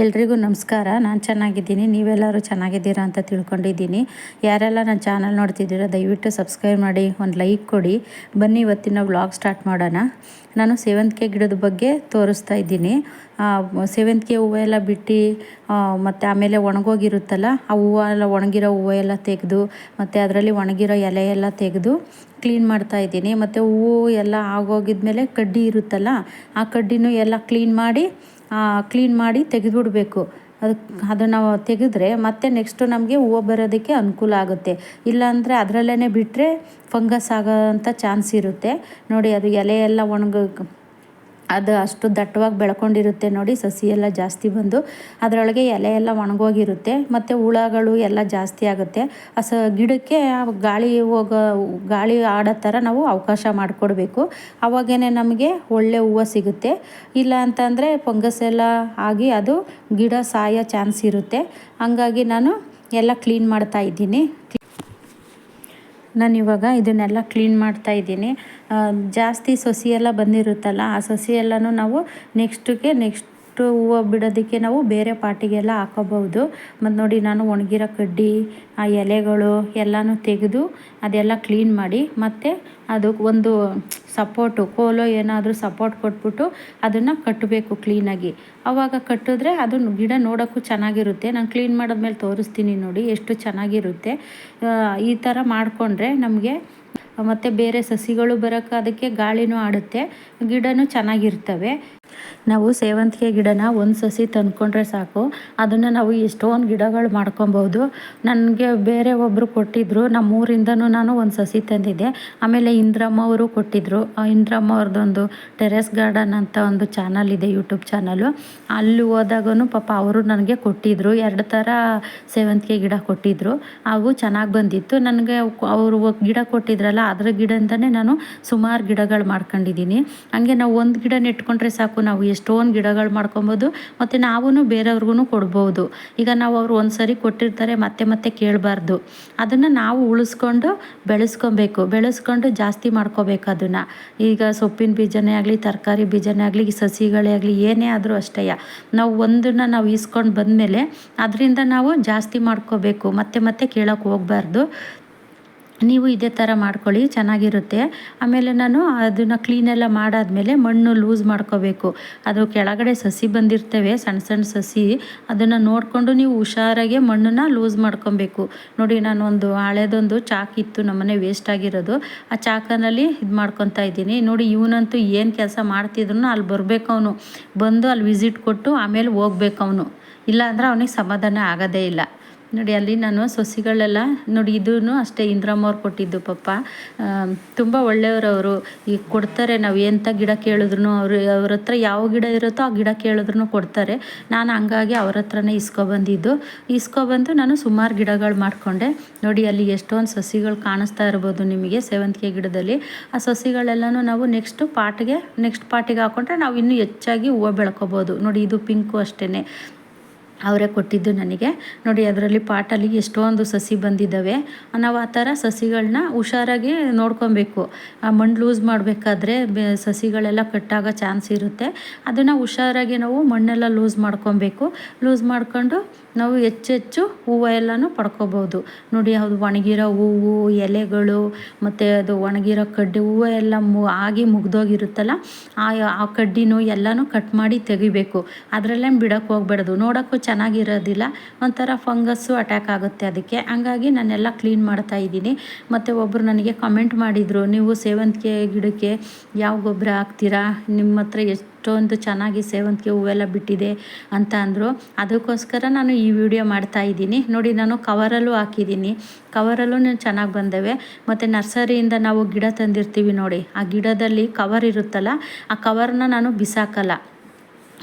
ಎಲ್ರಿಗೂ ನಮಸ್ಕಾರ. ನಾನು ಚೆನ್ನಾಗಿದ್ದೀನಿ. ನೀವೆಲ್ಲರೂ ಚೆನ್ನಾಗಿದ್ದೀರಾ ಅಂತ ತಿಳ್ಕೊಂಡಿದ್ದೀನಿ. ಯಾರೆಲ್ಲ ನನ್ನ ಚಾನಲ್ ನೋಡ್ತಿದ್ದೀರೋ, ದಯವಿಟ್ಟು ಸಬ್ಸ್ಕ್ರೈಬ್ ಮಾಡಿ, ಒಂದು ಲೈಕ್ ಕೊಡಿ. ಬನ್ನಿ ಇವತ್ತಿನ ವ್ಲಾಗ್ ಸ್ಟಾರ್ಟ್ ಮಾಡೋಣ. ನಾನು ಸೇವಂತಿಗೆ ಗಿಡದ ಬಗ್ಗೆ ತೋರಿಸ್ತಾ ಇದ್ದೀನಿ. ಸೇವಂತಿಗೆ ಹೂವು ಎಲ್ಲ ಬಿಟ್ಟು ಮತ್ತು ಆಮೇಲೆ ಒಣಗೋಗಿರುತ್ತಲ್ಲ, ಆ ಹೂವು ಎಲ್ಲ ಒಣಗಿರೋ ಹೂವು ಎಲ್ಲ ತೆಗೆದು, ಮತ್ತು ಅದರಲ್ಲಿ ಒಣಗಿರೋ ಎಲೆ ಎಲ್ಲ ತೆಗೆದು ಕ್ಲೀನ್ ಮಾಡ್ತಾ ಇದ್ದೀನಿ. ಮತ್ತು ಹೂವು ಎಲ್ಲ ಆಗೋಗಿದ್ಮೇಲೆ ಕಡ್ಡಿ ಇರುತ್ತಲ್ಲ, ಆ ಕಡ್ಡಿನೂ ಎಲ್ಲ ಕ್ಲೀನ್ ಮಾಡಿ ಕ್ಲೀನ್ ಮಾಡಿ ತೆಗೆದುಬಿಡಬೇಕು. ಅದು ಅದನ್ನು ತೆಗೆದ್ರೆ ಮತ್ತೆ ನೆಕ್ಸ್ಟು ನಮಗೆ ಹೂವು ಬರೋದಕ್ಕೆ ಅನುಕೂಲ ಆಗುತ್ತೆ. ಇಲ್ಲಾಂದರೆ ಅದರಲ್ಲೇ ಬಿಟ್ಟರೆ ಫಂಗಸ್ ಆಗೋಂಥ ಚಾನ್ಸ್ ಇರುತ್ತೆ. ನೋಡಿ, ಅದು ಎಲೆ ಎಲ್ಲ ಒಣಗ ಅದು ಅಷ್ಟು ದಟ್ಟವಾಗಿ ಬೆಳ್ಕೊಂಡಿರುತ್ತೆ ನೋಡಿ ಸಸಿ ಎಲ್ಲ ಜಾಸ್ತಿ ಬಂದು. ಅದರೊಳಗೆ ಎಲೆ ಎಲ್ಲ ಒಣಗೋಗಿರುತ್ತೆ, ಮತ್ತು ಹುಳಗಳು ಎಲ್ಲ ಜಾಸ್ತಿ ಆಗುತ್ತೆ. ಆ ಸ ಗಿಡಕ್ಕೆ ಗಾಳಿ ಹೋಗೋ, ಗಾಳಿ ಆಡೋ ಥರ ನಾವು ಅವಕಾಶ ಮಾಡಿಕೊಡ್ಬೇಕು. ಆವಾಗೇ ನಮಗೆ ಒಳ್ಳೆ ಹೂವು ಸಿಗುತ್ತೆ. ಇಲ್ಲ ಅಂತಂದರೆ ಫಂಗಸ್ ಎಲ್ಲ ಆಗಿ ಅದು ಗಿಡ ಸಾಯೋ ಚಾನ್ಸ್ ಇರುತ್ತೆ. ಹಂಗಾಗಿ ನಾನು ಎಲ್ಲ ಕ್ಲೀನ್ ಮಾಡ್ತಾ ಇದ್ದೀನಿ. ನಾನು ಇವಾಗ ಇದನ್ನೆಲ್ಲ ಕ್ಲೀನ್ ಮಾಡ್ತಾ ಇದ್ದೀನಿ. ಜಾಸ್ತಿ ಸಸಿ ಎಲ್ಲ ಬಂದಿರುತ್ತಲ್ಲ, ಆ ಸಸಿ ಎಲ್ಲನೂ ನಾವು ನೆಕ್ಸ್ಟಿಗೆ, ನೆಕ್ಸ್ಟ್ ಹೂವು ಬಿಡೋದಕ್ಕೆ ನಾವು ಬೇರೆ ಪಾಟಿಗೆಲ್ಲ ಹಾಕೋಬಹುದು. ಮತ್ತು ನೋಡಿ ನಾನು ಒಣಗಿರೋ ಕಡ್ಡಿ, ಆ ಎಲೆಗಳು ಎಲ್ಲನೂ ತೆಗೆದು ಅದೆಲ್ಲ ಕ್ಲೀನ್ ಮಾಡಿ ಮತ್ತು ಅದು ಒಂದು ಸಪೋರ್ಟು, ಕೋಲೋ ಏನಾದರೂ ಸಪೋರ್ಟ್ ಕೊಟ್ಬಿಟ್ಟು ಅದನ್ನು ಕಟ್ಟಬೇಕು ಕ್ಲೀನಾಗಿ ಆವಾಗ ಕಟ್ಟಿದ್ರೆ ಅದು ಗಿಡ ನೋಡೋಕ್ಕೂ ಚೆನ್ನಾಗಿರುತ್ತೆ. ನಾನು ಕ್ಲೀನ್ ಮಾಡಿದ್ಮೇಲೆ ತೋರಿಸ್ತೀನಿ ನೋಡಿ ಎಷ್ಟು ಚೆನ್ನಾಗಿರುತ್ತೆ. ಈ ಥರ ಮಾಡಿಕೊಂಡ್ರೆ ನಮಗೆ ಮತ್ತು ಬೇರೆ ಸಸಿಗಳು ಬರೋಕ್ಕೆ ಅದಕ್ಕೆ ಗಾಳಿನೂ ಆಡುತ್ತೆ, ಗಿಡನೂ ಚೆನ್ನಾಗಿರ್ತವೆ. ನಾವು ಸೇವಂತಿಗೆ ಗಿಡನ ಒಂದು ಸಸಿ ತಂದ್ಕೊಂಡ್ರೆ ಸಾಕು. ಅದನ್ನು ನಾವು ಎಷ್ಟೊಂದು ಗಿಡಗಳು ಮಾಡ್ಕೊಬೋದು. ನನಗೆ ಬೇರೆ ಒಬ್ಬರು ಕೊಟ್ಟಿದ್ದರು ನಮ್ಮೂರಿಂದನೂ ನಾನು ಒಂದು ಸಸಿ ತಂದಿದ್ದೆ. ಆಮೇಲೆ ಇಂದ್ರಮ್ಮ ಅವರು ಕೊಟ್ಟಿದ್ದರು ಇಂದ್ರಮ್ಮ ಅವ್ರದ್ದೊಂದು ಟೆರೆಸ್ ಗಾರ್ಡನ್ ಅಂತ ಒಂದು ಚಾನಲ್ ಇದೆ, ಯೂಟ್ಯೂಬ್ ಚಾನಲು. ಅಲ್ಲಿ ಹೋದಾಗೂ ಪಾಪ ಅವರು ನನಗೆ ಕೊಟ್ಟಿದ್ದರು ಎರಡು ಥರ ಸೇವಂತಿಗೆ ಗಿಡ ಕೊಟ್ಟಿದ್ದರು ಅವು ಚೆನ್ನಾಗಿ ಬಂದಿತ್ತು. ನನಗೆ ಅವರು ಗಿಡ ಕೊಟ್ಟಿದ್ರಲ್ಲ, ಅದರ ಗಿಡದಿಂದನೇ ನಾನು ಸುಮಾರು ಗಿಡಗಳು ಮಾಡ್ಕೊಂಡಿದ್ದೀನಿ. ಹಂಗೆ ನಾವು ಒಂದು ಗಿಡ ನೆಟ್ಕೊಂಡ್ರೆ ಸಾಕು. ನಾವು ಎಷ್ಟೊಂದು ಗಿಡಗಳು ಮಾಡ್ಕೊಬೋದು, ಮತ್ತು ನಾವೂ ಬೇರೆಯವ್ರಿಗೂ ಕೊಡ್ಬೋದು. ಈಗ ನಾವು ಅವರು ಒಂದು ಸರಿ ಕೊಟ್ಟಿರ್ತಾರೆ, ಮತ್ತೆ ಮತ್ತೆ ಕೇಳಬಾರ್ದು. ಅದನ್ನು ನಾವು ಉಳಿಸ್ಕೊಂಡು ಬೆಳೆಸ್ಕೊಬೇಕು. ಬೆಳೆಸ್ಕೊಂಡು ಜಾಸ್ತಿ ಮಾಡ್ಕೋಬೇಕು ಅದನ್ನು. ಈಗ ಸೊಪ್ಪಿನ ಬೀಜನೇ ಆಗಲಿ, ತರಕಾರಿ ಬೀಜನೇ ಆಗಲಿ ಸಸಿಗಳೇ ಆಗಲಿ, ಏನೇ ಆದರೂ ಅಷ್ಟೇ ನಾವು ಒಂದನ್ನು ನಾವು ಈಸ್ಕೊಂಡು ಬಂದಮೇಲೆ, ಅದರಿಂದ ನಾವು ಜಾಸ್ತಿ ಮಾಡ್ಕೋಬೇಕು, ಮತ್ತೆ ಮತ್ತೆ ಕೇಳೋಕೆ ಹೋಗ್ಬಾರ್ದು. ನೀವು ಇದೇ ಥರ ಮಾಡ್ಕೊಳ್ಳಿ, ಚೆನ್ನಾಗಿರುತ್ತೆ. ಆಮೇಲೆ ನಾನು ಅದನ್ನು ಕ್ಲೀನೆಲ್ಲ ಮಾಡಾದಮೇಲೆ ಮಣ್ಣು ಲೂಸ್ ಮಾಡ್ಕೋಬೇಕು. ಅದು ಕೆಳಗಡೆ ಸಸಿ ಬಂದಿರ್ತವೆ ಸಣ್ಣ ಸಣ್ಣ ಸಸಿ, ಅದನ್ನು ನೋಡಿಕೊಂಡು ನೀವು ಹುಷಾರಾಗೆ ಮಣ್ಣನ್ನು ಲೂಸ್ ಮಾಡ್ಕೊಬೇಕು. ನೋಡಿ ನಾನು ಒಂದು ಹಳೆದೊಂದು ಚಾಕ್ ಇತ್ತು, ನಮ್ಮನೆ ವೇಸ್ಟ್ ಆಗಿರೋದು. ಆ ಚಾಕನಲ್ಲಿ ಇದು ಮಾಡ್ಕೊತಾ ಇದ್ದೀನಿ. ನೋಡಿ, ಇವನಂತೂ ಏನು ಕೆಲಸ ಮಾಡ್ತಿದ್ರು ಅಲ್ಲಿ ಬರಬೇಕು ಅವನು ಬಂದು ಅಲ್ಲಿ ವಿಸಿಟ್ ಕೊಟ್ಟು ಆಮೇಲೆ ಹೋಗ್ಬೇಕು ಅವನು ಇಲ್ಲ ಅಂದ್ರೆ ಅವನಿಗೆ ಸಮಾಧಾನ ಆಗೋದೇ ಇಲ್ಲ. ನೋಡಿ, ಅಲ್ಲಿ ನಾನು ಸಸಿಗಳೆಲ್ಲ ನೋಡಿ ಇದೂ ಅಷ್ಟೇ ಇಂದ್ರಮ್ಮ ಕೊಟ್ಟಿದ್ದು ಪಪ್ಪ ತುಂಬ ಒಳ್ಳೆಯವರು ಈಗ ಕೊಡ್ತಾರೆ, ನಾವು ಎಂಥ ಗಿಡ ಕೇಳಿದ್ರು ಅವರು, ಅವ್ರ ಹತ್ರ ಯಾವ ಗಿಡ ಇರುತ್ತೋ ಆ ಗಿಡ ಕೇಳಿದ್ರು ಕೊಡ್ತಾರೆ. ನಾನು ಹಂಗಾಗಿ ಅವ್ರ ಹತ್ರನೇ ಇಸ್ಕೊಬಂದಿದ್ದು. ಇಸ್ಕೊಬಂದು ನಾನು ಸುಮಾರು ಗಿಡಗಳು ಮಾಡಿಕೊಂಡೆ. ನೋಡಿ, ಅಲ್ಲಿ ಎಷ್ಟೊಂದು ಸಸಿಗಳು ಕಾಣಿಸ್ತಾ ಇರ್ಬೋದು ನಿಮಗೆ ಸೇವಂತಿಗೆ ಗಿಡದಲ್ಲಿ. ಆ ಸಸಿಗಳೆಲ್ಲನೂ ನಾವು ನೆಕ್ಸ್ಟ್ ಪಾಟ್ಗೆ ನೆಕ್ಸ್ಟ್ ಪಾಟಿಗೆ ಹಾಕೊಂಡ್ರೆ ನಾವು ಇನ್ನೂ ಹೆಚ್ಚಾಗಿ ಹೂವು ಬೆಳ್ಕೊಬೋದು. ನೋಡಿ, ಇದು ಪಿಂಕು ಅಷ್ಟೇ ಅವರೇ ಕೊಟ್ಟಿದ್ದು ನನಗೆ. ನೋಡಿ, ಅದರಲ್ಲಿ ಪಾಟಲ್ಲಿ ಎಷ್ಟೊಂದು ಸಸಿ ಬಂದಿದ್ದಾವೆ. ನಾವು ಆ ಥರ ಸಸಿಗಳನ್ನ ಹುಷಾರಾಗಿ ನೋಡ್ಕೊಬೇಕು. ಆ ಮಣ್ಣು ಲೂಸ್ ಮಾಡಬೇಕಾದ್ರೆ ಸಸಿಗಳೆಲ್ಲ ಕಟ್ಟಾಗೋ ಚಾನ್ಸ್ ಇರುತ್ತೆ. ಅದನ್ನು ಹುಷಾರಾಗಿ ನಾವು ಮಣ್ಣೆಲ್ಲ ಲೂಸ್ ಮಾಡ್ಕೊಬೇಕು. ಲೂಸ್ ಮಾಡ್ಕೊಂಡು ನಾವು ಹೆಚ್ಚೆಚ್ಚು ಹೂವು ಎಲ್ಲನೂ ಪಡ್ಕೋಬೋದು. ನೋಡಿ, ಅದು ಒಣಗಿರೋ ಹೂವು, ಎಲೆಗಳು, ಮತ್ತು ಅದು ಒಣಗಿರೋ ಕಡ್ಡಿ, ಹೂವು ಎಲ್ಲ ಮು, ಆಗಿ ಮುಗ್ದೋಗಿರುತ್ತಲ್ಲ, ಆ ಆ ಕಡ್ಡಿನೂ ಎಲ್ಲನೂ ಕಟ್ ಮಾಡಿ ತೆಗಿಬೇಕು. ಅದರಲ್ಲೇ ಬಿಡೋಕ್ಕೆ ಹೋಗ್ಬಾರ್ದು ನೋಡೋಕ್ಕೂ ಚೆನ್ನಾಗಿರೋದಿಲ್ಲ. ಒಂಥರ ಫಂಗಸ್ಸು ಅಟ್ಯಾಕ್ ಆಗುತ್ತೆ ಅದಕ್ಕೆ. ಹಂಗಾಗಿ ನಾನೆಲ್ಲ ಕ್ಲೀನ್ ಮಾಡ್ತಾ ಇದ್ದೀನಿ. ಮತ್ತು ಒಬ್ಬರು ನನಗೆ ಕಮೆಂಟ್ ಮಾಡಿದರು, ನೀವು ಸೇವಂತಿಗೆ ಗಿಡಕ್ಕೆ ಯಾವ ಗೊಬ್ಬರ ಹಾಕ್ತೀರಾ? ನಿಮ್ಮ ಹತ್ರ ಎಷ್ಟು ಅಷ್ಟೊಂದು ಚೆನ್ನಾಗಿ ಸೇವಂತಿಗೆ ಹೂವೆಲ್ಲ ಬಿಟ್ಟಿದೆ ಅಂತ ಅಂದರು. ಅದಕ್ಕೋಸ್ಕರ ನಾನು ಈ ವಿಡಿಯೋ ಮಾಡ್ತಾ ಇದ್ದೀನಿ. ನೋಡಿ, ನಾನು ಕವರಲ್ಲೂ ಹಾಕಿದ್ದೀನಿ. ಕವರಲ್ಲೂ ಚೆನ್ನಾಗಿ ಬಂದವೆ. ಮತ್ತು ನರ್ಸರಿಯಿಂದ ನಾವು ಗಿಡ ತಂದಿರ್ತೀವಿ ನೋಡಿ. ಆ ಗಿಡದಲ್ಲಿ ಕವರ್ ಇರುತ್ತಲ್ಲ, ಆ ಕವರ್ನ ನಾನು ಬಿಸಾಕಲ್ಲ.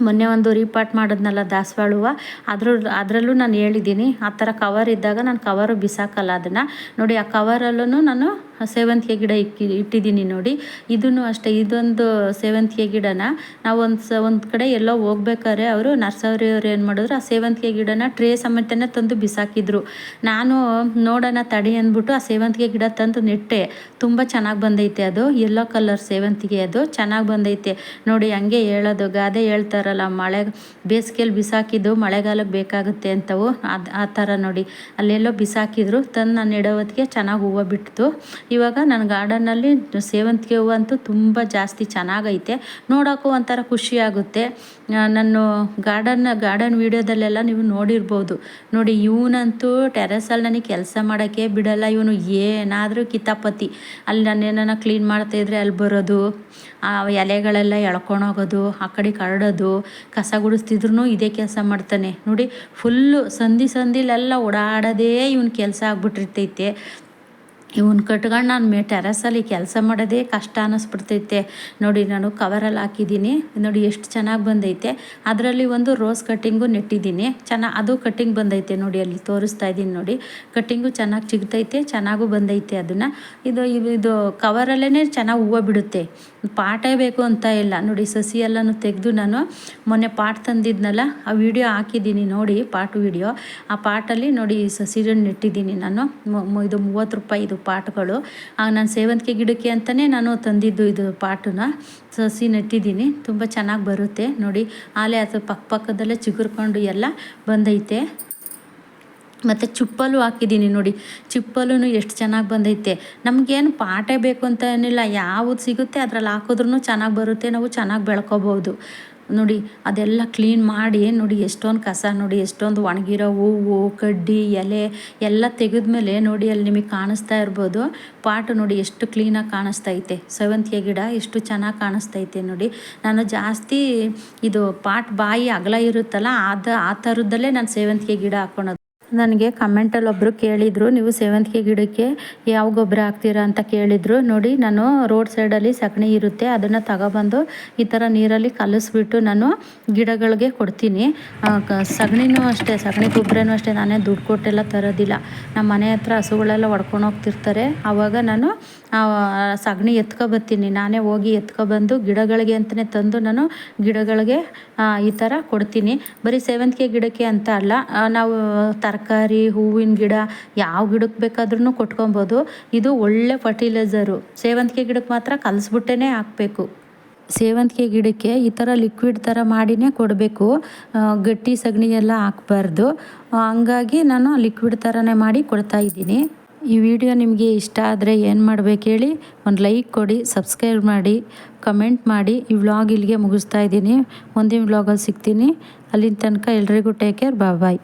ಮೊನ್ನೆ ಒಂದು ರೀಪಾಟ್ ಮಾಡೋದ್ನಲ್ಲ ದಾಸವಾಳ ಹೂವು. ಅದ್ರ, ಅದರಲ್ಲೂ ನಾನು ಹೇಳಿದ್ದೀನಿ, ಆ ಥರ ಕವರ್ ಇದ್ದಾಗ ನಾನು ಕವರು ಬಿಸಾಕಲ್ಲ ಅದನ್ನು. ನೋಡಿ, ಆ ಕವರಲ್ಲೂ ನಾನು ಸೇವಂತಿಗೆ ಗಿಡ ಇಕ್ಕಿ, ಇಟ್ಟಿದ್ದೀನಿ ನೋಡಿ. ಇದನ್ನು ಅಷ್ಟೇ, ಇದೊಂದು ಸೇವಂತಿಗೆ ಗಿಡನ ನಾವು ಒಂದು ಸ, ಒಂದು ಕಡೆ ಎಲ್ಲೋ ಹೋಗ್ಬೇಕಾದ್ರೆ ಅವರು ನರ್ಸರಿಯವ್ರು ಏನು ಮಾಡಿದ್ರು, ಆ ಸೇವಂತಿಗೆ ಗಿಡನ ಟ್ರೇ ಸಮೇತನೇ ತಂದು ಬಿಸಾಕಿದ್ರು. ನಾನು ನೋಡೋಣ ತಡಿ ಅಂದ್ಬಿಟ್ಟು ಆ ಸೇವಂತಿಗೆ ಗಿಡ ತಂದು ನೆಟ್ಟೆ. ತುಂಬ ಚೆನ್ನಾಗಿ ಬಂದೈತೆ ಅದು. ಎಲ್ಲೋ ಕಲರ್ ಸೇವಂತಿಗೆ ಅದು. ಚೆನ್ನಾಗಿ ಬಂದೈತೆ. ನೋಡಿ, ಹಂಗೆ ಹೇಳೋದು, ಗಾದೆ ಹೇಳ್ತಾರಲ್ಲ, ಮಳೆ ಬೇಸಿಗೆಯಲ್ಲಿ ಬಿಸಾಕಿದ್ದು ಮಳೆಗಾಲಕ್ಕೆ ಬೇಕಾಗುತ್ತೆ ಅಂತವು. ಅದು, ಆ ಥರ ನೋಡಿ. ಅಲ್ಲೆಲ್ಲೋ ಬಿಸಾಕಿದ್ರು, ತಂದು ನಾನು ನೆಡೋವತ್ತಿಗೆ ಚೆನ್ನಾಗಿ ಹೂವು ಬಿಡ್ತು ಇವಾಗ ನನ್ನ ಗಾರ್ಡನ್ನಲ್ಲಿ ಸೇವಂತಿಗೆ ಹೂವು ಅಂತೂ ತುಂಬ ಜಾಸ್ತಿ ಚೆನ್ನಾಗೈತೆ. ನೋಡೋಕ್ಕೂ ಒಂಥರ ಖುಷಿಯಾಗುತ್ತೆ ನಾನು ಗಾರ್ಡನ್ ಗಾರ್ಡನ್ ವೀಡಿಯೋದಲ್ಲೆಲ್ಲ ನೀವು ನೋಡಿರ್ಬೋದು. ನೋಡಿ, ಇವನಂತೂ ಟೆರೆಸಲ್ಲಿ ನನಗೆ ಕೆಲಸ ಮಾಡೋಕ್ಕೆ ಬಿಡಲ್ಲ. ಇವನು ಏನಾದರೂ ಕಿತಾಪತಿ. ಅಲ್ಲಿ ನಾನು ಕ್ಲೀನ್ ಕ್ಲೀನ್ ಮಾಡ್ತಾಯಿದ್ರೆ ಅಲ್ಲಿ ಬರೋದು, ಆ ಎಲೆಗಳೆಲ್ಲ ಎಳ್ಕೊಂಡೋಗೋದು ಆ ಕಡೆ ಕರಡೋದು, ಕಸ ಗುಡಿಸ್ತಿದ್ರು ಇದೇ ಕೆಲಸ ಮಾಡ್ತಾನೆ. ನೋಡಿ ಫುಲ್ಲು ಸಂಧಿ, ಸಂಧಿಲೆಲ್ಲ ಓಡಾಡೋದೇ ಇವನ ಕೆಲಸ ಆಗ್ಬಿಟ್ಟಿರ್ತೈತೆ. ಇವನ್ ಕಟ್ಕೊಂಡು ನಾನು ಮೇ ಟೆರಸಲ್ಲಿ ಕೆಲಸ ಮಾಡೋದೇ ಕಷ್ಟ ಅನ್ನಿಸ್ಬಿಡ್ತೈತೆ ನೋಡಿ ನಾನು ಕವರಲ್ಲಿ ಹಾಕಿದ್ದೀನಿ. ನೋಡಿ ಎಷ್ಟು ಚೆನ್ನಾಗಿ ಬಂದೈತೆ. ಅದರಲ್ಲಿ ಒಂದು ರೋಸ್ ಕಟ್ಟಿಂಗು ನೆಟ್ಟಿದ್ದೀನಿ. ಚೆನ್ನಾಗಿ ಅದು ಕಟ್ಟಿಂಗ್ ಬಂದೈತೆ ನೋಡಿ ಅಲ್ಲಿ ತೋರಿಸ್ತಾ ಇದ್ದೀನಿ ನೋಡಿ. ಕಟ್ಟಿಂಗು ಚೆನ್ನಾಗಿ ಚಿಗ್ತೈತೆ, ಚೆನ್ನಾಗೂ ಬಂದೈತೆ ಅದನ್ನು. ಇದು ಇದು ಕವರಲ್ಲೇ ಚೆನ್ನಾಗಿ ಹೂವು ಬಿಡುತ್ತೆ. ಪಾಟೇ ಬೇಕು ಅಂತ ಇಲ್ಲ. ನೋಡಿ ಸಸಿ ಎಲ್ಲನೂ ತೆಗೆದು ನಾನು ಮೊನ್ನೆ ಪಾಟ್ ತಂದಿದ್ನಲ್ಲ, ಆ ವಿಡಿಯೋ ಹಾಕಿದ್ದೀನಿ ನೋಡಿ ಪಾಟ್ ವಿಡಿಯೋ. ಆ ಪಾಟಲ್ಲಿ ನೋಡಿ ಸಸಿಗಳನ್ನ ನೆಟ್ಟಿದ್ದೀನಿ ನಾನು. ಇದು ಮೂವತ್ತು ರೂಪಾಯಿ ಇದು ಪಾಟ್ಗಳು ನಾನು ಸೇವಂತಿಗೆ ಗಿಡಕ್ಕೆ ಅಂತಲೇ ನಾನು ತಂದಿದ್ದು ಇದು ಪಾಟನ್ನ ಸಸಿ ನೆಟ್ಟಿದ್ದೀನಿ. ತುಂಬ ಚೆನ್ನಾಗಿ ಬರುತ್ತೆ. ನೋಡಿ, ಆಲೆ ಅದು ಪಕ್ಕ ಪಕ್ಕದಲ್ಲೇ ಚಿಗುರ್ಕೊಂಡು ಎಲ್ಲ ಬಂದೈತೆ. ಮತ್ತು ಚುಪ್ಪಲು ಹಾಕಿದ್ದೀನಿ ನೋಡಿ. ಚಿಪ್ಪಲು ಎಷ್ಟು ಚೆನ್ನಾಗಿ ಬಂದೈತೆ. ನಮಗೇನು ಪಾಟೇ ಬೇಕು ಅಂತ ಏನಿಲ್ಲ. ಯಾವುದು ಸಿಗುತ್ತೆ ಅದ್ರಲ್ಲಿ ಹಾಕಿದ್ರೂ ಚೆನ್ನಾಗಿ ಬರುತ್ತೆ. ನಾವು ಚೆನ್ನಾಗಿ ಬೆಳ್ಕೊಬೋದು. ನೋಡಿ, ಅದೆಲ್ಲ ಕ್ಲೀನ್ ಮಾಡಿ, ನೋಡಿ, ಎಷ್ಟೊಂದು ಕಸ ನೋಡಿ, ಎಷ್ಟೊಂದು ಒಣಗಿರೋ ಹೂವು, ಕಡ್ಡಿ, ಎಲೆ ಎಲ್ಲ ತೆಗೆದ್ಮೇಲೆ ನೋಡಿ, ಅಲ್ಲಿ ನಿಮಗೆ ಕಾಣಿಸ್ತಾ ಇರ್ಬೋದು. ಪಾಟು ನೋಡಿ, ಎಷ್ಟು ಕ್ಲೀನಾಗಿ ಕಾಣಿಸ್ತೈತೆ. ಸೇವಂತಿಗೆ ಗಿಡ ಎಷ್ಟು ಚೆನ್ನಾಗಿ ಕಾಣಿಸ್ತೈತೆ ನೋಡಿ. ನಾನು ಜಾಸ್ತಿ ಇದು ಪಾಟ್ ಬಾಯಿ ಅಗಲ ಇರುತ್ತಲ್ಲ, ಅದು ಆ ಥರದ್ದಲ್ಲೇ ನಾನು ಸೇವಂತಿಗೆ ಗಿಡ ಹಾಕೊಳೋದು. ನನಗೆ ಕಮೆಂಟಲ್ಲಿ ಒಬ್ಬರು ಕೇಳಿದರು, ನೀವು ಸೇವಂತಿಗೆ ಗಿಡಕ್ಕೆ ಯಾವ ಗೊಬ್ಬರ ಹಾಕ್ತೀರಾ ಅಂತ ಕೇಳಿದರು. ನೋಡಿ, ನಾನು ರೋಡ್ ಸೈಡಲ್ಲಿ ಸಗಣಿ ಇರುತ್ತೆ, ಅದನ್ನು ತಗೊಬಂದು ಈ ಥರ ನೀರಲ್ಲಿ ಕಲಸ್ಬಿಟ್ಟು ನಾನು ಗಿಡಗಳಿಗೆ ಕೊಡ್ತೀನಿ. ಸಗಣಿನೂ ಅಷ್ಟೇ, ಸಗಣಿ ಗೊಬ್ಬರನೂ ಅಷ್ಟೇ, ನಾನೇ ದುಡ್ಡು ಕೊಟ್ಟೆಲ್ಲ ತರೋದಿಲ್ಲ. ನಮ್ಮ ಮನೆ ಹತ್ರ ಹಸುಗಳೆಲ್ಲ ಹೊಡ್ಕೊಂಡು ಹೋಗ್ತಿರ್ತಾರೆ. ಆವಾಗ ನಾನು ಸಗಣಿ ಎತ್ಕೊಬತ್ತೀನಿ ನಾನೇ ಹೋಗಿ ಎತ್ಕೊಬಂದು ಗಿಡಗಳಿಗೆ ಅಂತಲೇ ತಂದು ನಾನು ಗಿಡಗಳಿಗೆ ಈ ಥರ ಕೊಡ್ತೀನಿ. ಬರೀ ಸೇವಂತಿಗೆ ಗಿಡಕ್ಕೆ ಅಂತ ಅಲ್ಲ ನಾವು ತರ ತರಕಾರಿ, ಹೂವಿನ ಗಿಡ ಯಾವ ಗಿಡಕ್ಕೆ ಬೇಕಾದ್ರೂ ಕೊಟ್ಕೊಬೋದು. ಇದು ಒಳ್ಳೆ ಫರ್ಟಿಲೈಸರು ಸೇವಂತಿಗೆ ಗಿಡಕ್ಕೆ ಮಾತ್ರ ಕಲಸ್ಬಿಟ್ಟೇ ಹಾಕಬೇಕು. ಸೇವಂತಿಗೆ ಗಿಡಕ್ಕೆ ಈ ಥರ ಲಿಕ್ವಿಡ್ ಥರ ಮಾಡಿನೇ ಕೊಡಬೇಕು. ಗಟ್ಟಿ ಸಗಣಿ ಎಲ್ಲ ಹಾಕ್ಬಾರ್ದು. ಹಂಗಾಗಿ ನಾನು ಲಿಕ್ವಿಡ್ ಥರನೇ ಮಾಡಿ ಕೊಡ್ತಾ ಇದ್ದೀನಿ. ಈ ವಿಡಿಯೋ ನಿಮಗೆ ಇಷ್ಟ ಆದರೆ ಏನು ಮಾಡ್ಬೇಕು ಹೇಳಿ ಒಂದು ಲೈಕ್ ಕೊಡಿ ಸಬ್ಸ್ಕ್ರೈಬ್ ಮಾಡಿ ಕಮೆಂಟ್ ಮಾಡಿ. ಈ ವ್ಲಾಗ್ ಇಲ್ಲಿಗೆ ಮುಗಿಸ್ತಾ ಇದ್ದೀನಿ. ಮುಂದಿನ ವ್ಲಾಗಲ್ಲಿ ಸಿಗ್ತೀನಿ. ಅಲ್ಲಿನ ತನಕ ಎಲ್ರಿಗೂ ಟೇಕ್ ಕೇರ್ ಬಾಯ್